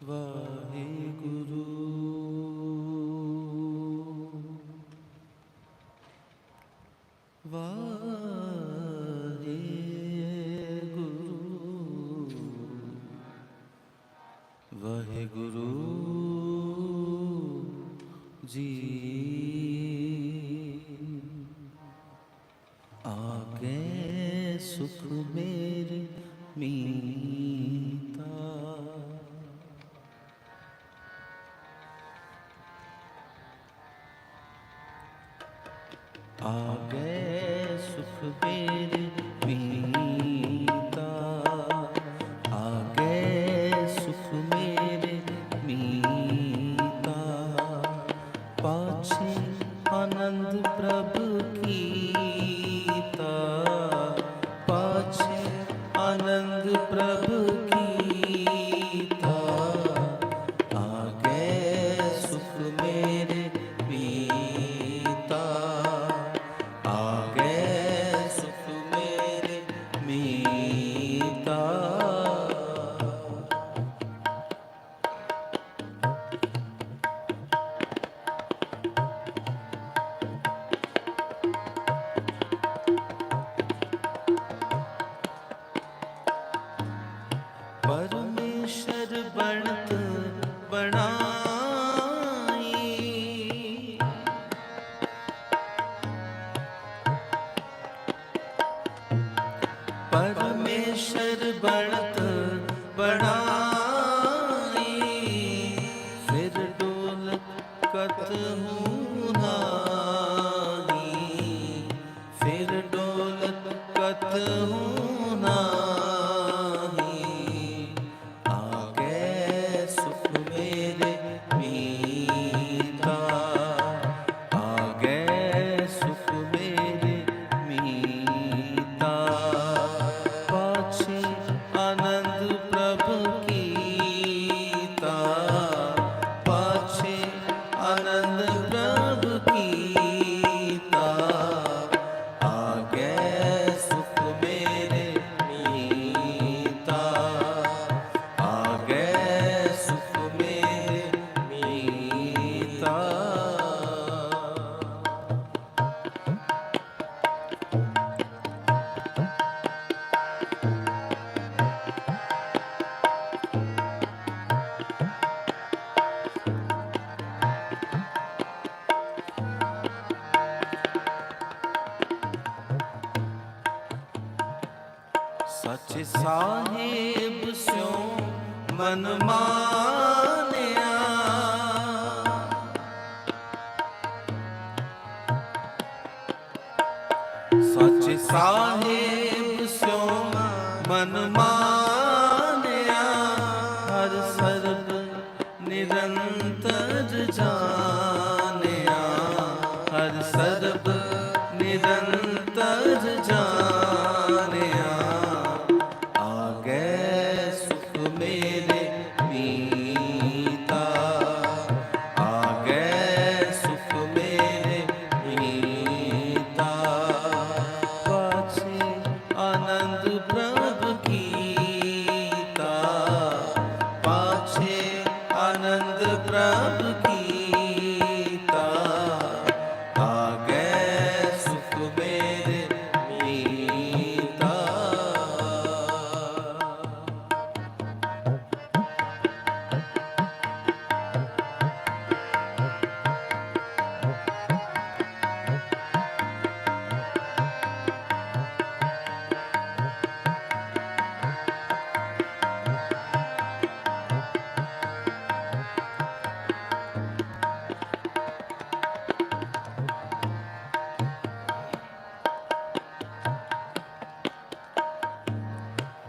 ਵਾਹਿਗੁਰੂ ਵਾਹਿਗੁਰੂ ਵਾਹਿਗੁਰੂ ਜੀ ਆਗੇ ਸੁਖ ਮੇਰੇ ਮੀਤਾ ਆਗੇ ਸੁਖ ਮੇਰੇ ਮੀਤਾ। ਆਗੇ ਸੁਖ ਮੇਰੇ ਮੀਤਾ। ਪਾਛੇ ਆਨੰਦ ਪ੍ਰਭ ਕੀਤਾ। ਪਾਛੇ ਆਨੰਦ ਪ੍ਰਭ ਕੀ 拜拜。ਸੱਚ ਸਾਹਿਬ ਸਿਉ ਮਨ ਮਾਨਿਆ। ਸੱਚ ਸਾਹਿਬ ਸਿਉ ਮਨ ਮਾਨਿਆ। ਹਰ ਸਰਬ ਨਿਰੰਤਰ ਜਾਣਿਆ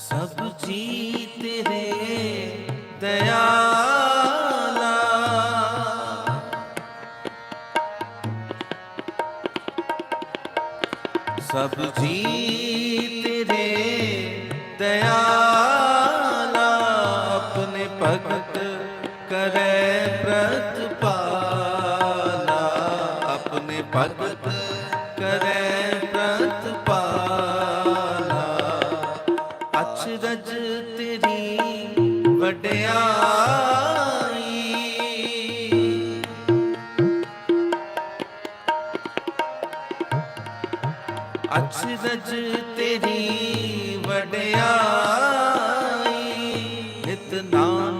ਸਭ ਜੀ ਤੇਰੇ ਦਇਆਲਾ। ਸਭ ਜੀ ਤੇਰੇ ਦਇਆਲਾ। ਆਪਣੇ ਭਗਤ ਕਰੇ ਅਚਰਜ ਤੇਰੀ ਵਡਿਆਈ ਨਿਤ ਨਾਮ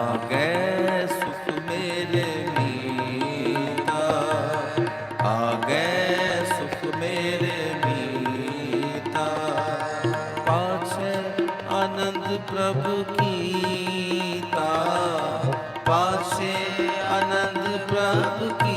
ਵਾਹਿਗੁਰੂ ਸੁਖ ਮੇਰੇ ਮੀਤਾ। ਆਗੇ ਸੁਖ ਮੇਰੇ ਮੀਤਾ। ਪਾਛੇ ਆਨੰਦ ਪ੍ਰਭ ਕੀਤਾ। ਪਾਛੇ ਆਨੰਦ ਪ੍ਰਭ